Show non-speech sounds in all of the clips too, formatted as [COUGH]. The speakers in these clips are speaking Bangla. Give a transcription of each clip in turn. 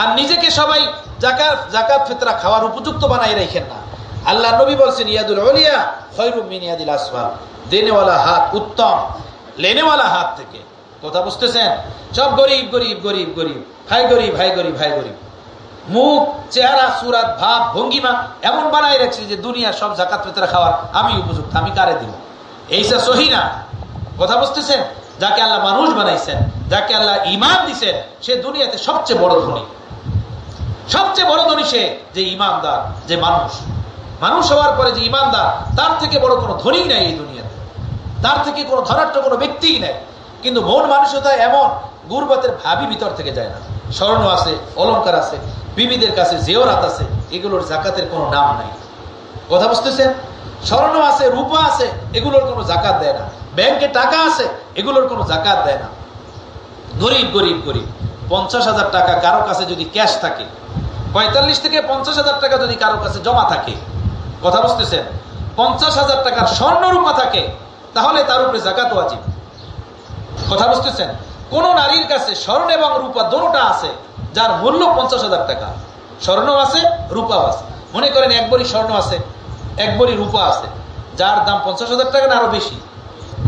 আর নিজেকে সবাই জাকাত জাকাত ফিতরা খাওয়ার উপযুক্ত বানাই রেখেন না। আল্লাহ নবী বলছেন, ইয়াদুল অলিয়া খৈরুম মিন ইয়াদিল আসফাল। দেনেওয়ালা হাত উত্তম, লেনেওয়ালা হাত থেকে। কথা বুঝতেছেন? সব গরিব গরিব গরিব গরিব। ভাই গরিব ভাই গরিব ভাই গরিব। মুখ, চেহারা, সুরাত, ভাব, ভঙ্গিমা এমন বানাই রাখছে যে দুনিয়া সব জাকাত ফেতরা খাওয়ার আমি উপযুক্ত, আমি কারে দিব? এইসা সহি না? কথা বুঝতেছেন? যাকে আল্লাহ মানুষ বানাইছেন, যাকে আল্লাহ ইমান দিছেন, সে দুনিয়াতে সবচেয়ে বড় ধনী। সবচেয়ে বড় ধনী সে যে ইমানদার, যে মানুষ। মানুষ হওয়ার পরে যে ইমানদার, তার থেকে বড় কোনো ধনী নেই এই দুনিয়াতে। তার থেকে কোনো ধনাঢ্য কোনো ব্যক্তিই নেই। কিন্তু মন মানুষতা এমন, গুরবাতের ভাবি ভিতর থেকে যায় না। স্বর্ণ আছে, অলংকার আছে, বিবিদের কাছে জেওরাত আছে, এগুলোর জাকাতের কোনো নাম নাই। কথা বুঝতেছেন? স্বর্ণ আছে, রূপা আছে, এগুলোর কোনো জাকাত দেয় না। ব্যাংকে টাকা আছে, এগুলোর কোনো জাকাত দেয় না। গরিব গরিব গরিব। পঞ্চাশ হাজার টাকা কারও কাছে যদি ক্যাশ থাকে পঁয়তাল্লিশ থেকে পঞ্চাশ হাজার টাকা যদি কারও কাছে জমা থাকে, কথা বুঝতেছেন? পঞ্চাশ হাজার টাকার স্বর্ণ রূপা থাকে, তাহলে তার উপরে জাকাত ওয়াজিব। কথা বুঝতেছেন? কোন নারীর কাছে স্বর্ণ এবং রূপা দোনোটা আছে, যার মূল্য পঞ্চাশ হাজার টাকা। স্বর্ণ আছে, রূপাও আছে। মনে করেন এক বড়ি স্বর্ণ আছে, এক বড়ি রূপা আছে, যার দাম পঞ্চাশ হাজার টাকা না আরও বেশি।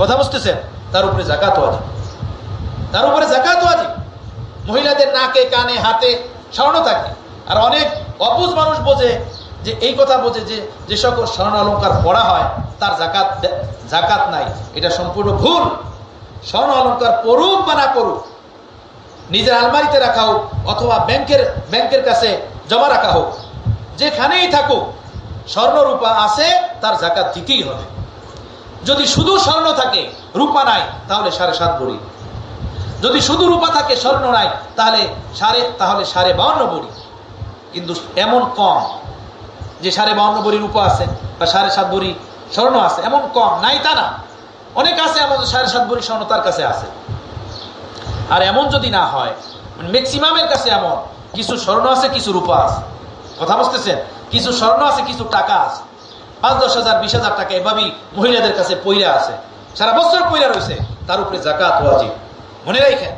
কথা বুঝতেছেন? তার উপরে জাকাত ওয়াজিব। তার উপরে জাকাত ওয়াজিব। মহিলাদের নাকে, কানে, হাতে স্বর্ণ থাকে। আর অনেক অবুজ মানুষ বোঝে যে, এই কথা বোঝে যে যে সকল স্বর্ণ অলঙ্কার পড়া হয়, তার জাকাত জাকাত নাই। এটা সম্পূর্ণ ভুল। স্বর্ণ অলঙ্কার পড়ুক বা না করুক নিজের আলমারিতে রাখা হোক অথবা ব্যাংকের ব্যাংকের কাছে জমা রাখা হোক, যেখানেই থাকুক স্বর্ণ রূপা আছে, তার জাকাত দিতেই হবে। যদি শুধু স্বর্ণ থাকে, রূপা নাই, তাহলে সাড়ে সাত বড়ি। যদি শুধু রূপা থাকে, স্বর্ণ নাই, তাহলে সাড়ে তাহলে সাড়ে বাউন্ন বড়ি। কিন্তু এমন কম যে সাড়ে বাউন্ন বড়ি রূপা আছে বা সাড়ে সাত বড়ি স্বর্ণ আছে, এমন কম, নাই তা না। অনেক আছে এমন সাড়ে সাত বড়ি স্বর্ণ তার কাছে আছে। আর এমন যদি না হয় ম্যাক্সিমামের কাছে এমন, কিছু স্বর্ণ আছে, কিছু রূপা আছে। কথা বুঝতেছেন? কিছু স্বর্ণ আছে, কিছু টাকা আছে। পাঁচ, দশ হাজার, বিশ হাজার টাকা এভাবেই মহিলাদের কাছে পইরা আছে। সারা বছর পইরা রয়েছে তার উপরে জাকাত ওয়াজিব। মনে রাখেন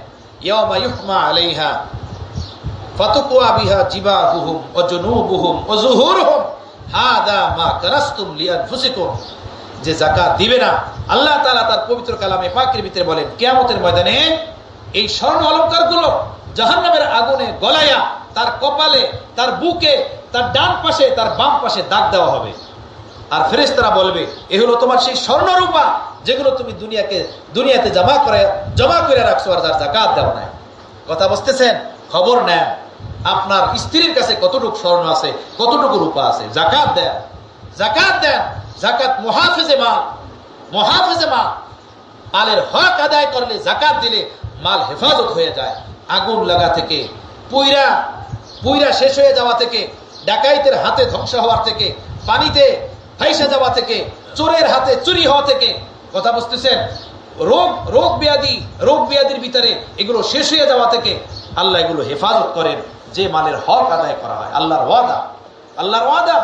ইয়ামা ইউহমা আলাইহা ফাতুকুয়া বিহা জিবাহুহুম ওয়া জুনুবুহুম ওয়া যুহুরুহুম হাদা মা কারাস্তুম লিআনফুসিকুম। যে জাকাত দিবে না, আল্লাহ তাআলা তার পবিত্র কালামে পাকের ভিতরে বলেন, কিয়ামতের ময়দানে এই স্বর্ণ অলংকারগুলো জাহান্নামের আগুনে গলায়া তার কপালে, তার বুকে, তার ডান পাশে, তার বাম পাশে দাগ দেওয়া হবে। আর ফেরেশতারা বলবে, এ হলো তোমার সেই স্বর্ণরূপা যেগুলো তুমি দুনিয়াকে, দুনিয়াতে জমা করে জমা করে রাখছো আর যার জাকাত দেওয়া নাই। কথা বুঝতেছেন? খবর নেন। আপনার স্ত্রীর কাছে কতটুকু স্বর্ণ আছে, কতটুকু রূপা আছে? জাকাত দেন। জাকাত দেন। জাকাত মহাফেজে মাল। মহাফেজে মাল। মালের হক আদায় করলে জাকাত দিলে মাল হেফাজত হয়ে যায়। আগুন লাগা থেকে, পুইরা পুইরা শেষ হয়ে যাওয়া থেকে, ডাকাইতের হাতে ধ্বংস হওয়ার থেকে, পানিতে ফাইসা যাওয়া থেকে, চোরের হাতে চুরি হওয়া থেকে, কথা বুঝতেছেন? রোগ রোগ ব্যাধি, রোগ ব্যাধির ভিতরে এগুলো শেষ হয়ে যাওয়া থেকে আল্লাহ এগুলো হেফাজত করেন। যে মালের হক আদায় করা হয়, আল্লাহর ওয়াদা। আল্লাহর ওয়াদা?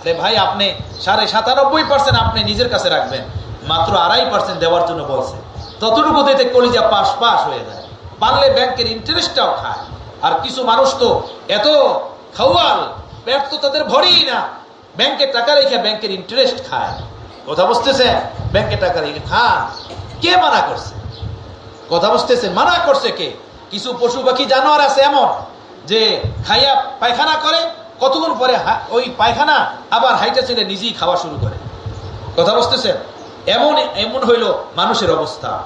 আরে ভাই, আপনি সাড়ে সাতানব্বই পার্সেন্ট আপনি নিজের কাছে রাখবেন, মাত্র আড়াই পার্সেন্ট দেওয়ার জন্য বলছে। ততটুকু দিতে কলিজা পাস পাস হয়ে যায়। পারলে ব্যাংকের ইন্টারেস্টটাও খায়। আর কিছু মানুষ তো এত খাওয়াল পেট তো তাদের ভরেই না। ব্যাংকে টাকা রেখে ব্যাংকের ইন্টারেস্ট খায়। কথা বুঝতেছে? ব্যাংকে টাকা রেখে খান কে মানা করছে? কথা বুঝতেছে? মানা করছে কে? কিছু পশু পাখি জানোয়ার আছে এমন। যে খাইয়া পায়খানা করে, কতক্ষণ পরে ওই পায়খানা আবার হাইটা ছেলে নিজেই খাওয়া শুরু করে। কথা বুঝতেছেন? এমন এমন হইল মানুষের অবস্থা।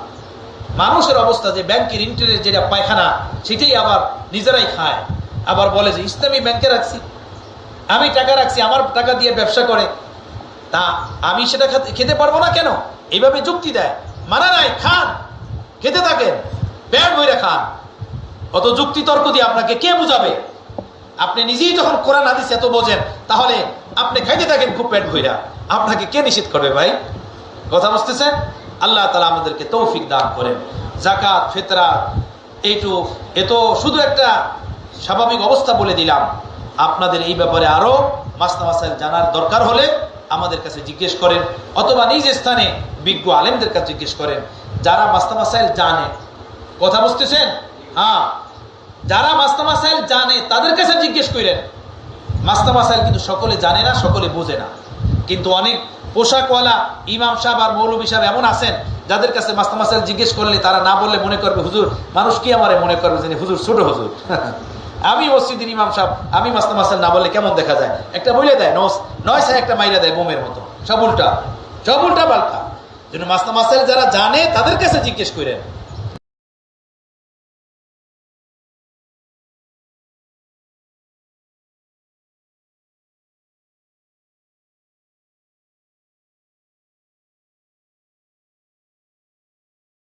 মানুষের অবস্থা যে ব্যাংকের ইন্টারেস্ট যেটা পায়খানা, সেটাই আবার নিজেরাই খায়। আবার বলে যে, ইসলামী ব্যাংকে রাখছি। আমি টাকা রাখছি, আমার টাকা দিয়ে ব্যবসা করে। তা আমি সেটা খেতে- পারব না কেন? এইভাবে যুক্তি দেয়। মানা নাই, খান। খেতে থাকেন। পেট বইরা খান। অত যুক্তি তর্ক দিয়ে আপনাকে কে বুঝাবে? আপনি নিজেই যখন কোরআন হাদিস এত বোঝেন, তাহলে আপনি খাইতে থাকেন খুব পেট ভইরা। আপনাকে কে নিষেধ করবে ভাই? কথা বুঝতেছেন? আল্লাহ তালা আমাদেরকে তৌফিক দান করেন। জাকাত ফেতরা এইটু, এ তো শুধু একটা স্বাভাবিক অবস্থা বলে দিলাম। আপনাদের এই ব্যাপারে আরও মাসনা মাসাইল জানার দরকার হলে আমাদের কাছে জিজ্ঞেস করেন, অথবা নিজ স্থানে বিজ্ঞ আলেমদের কাছে জিজ্ঞেস করেন, যারা মাসনা মাসাইল জানে। কথা বুঝতেছেন? হ্যাঁ যারা মাসাইল জানে তারা করেন মাস্তা কিন্তু সকলে জানে না, সকলে বোঝে না। কিন্তু অনেক পোশাকওয়ালা ইমাম সাহেব আর মৌলবী সাহেব এমন আছেন, যাদের কাছে মাস্তা মাসাইল জিজ্ঞেস করলে তারা না বললে মনে করবে, হুজুর, মানুষ কি আমারে মনে করবে যে, হুজুর, ছোট হুজুর? [LAUGHS] আমি মসজিদের ইমাম সাহেব, আমি মাস্তা মাসাইল না বললে কেমন দেখা যায়? একটা বলে দেয় নয় সে একটা মাইরা দেয় বোমের মতো। সব উল্টা সব উল্টা পাল্টা। জন্য মাস্তা যারা জানে, তাদের কাছে জিজ্ঞেস করেন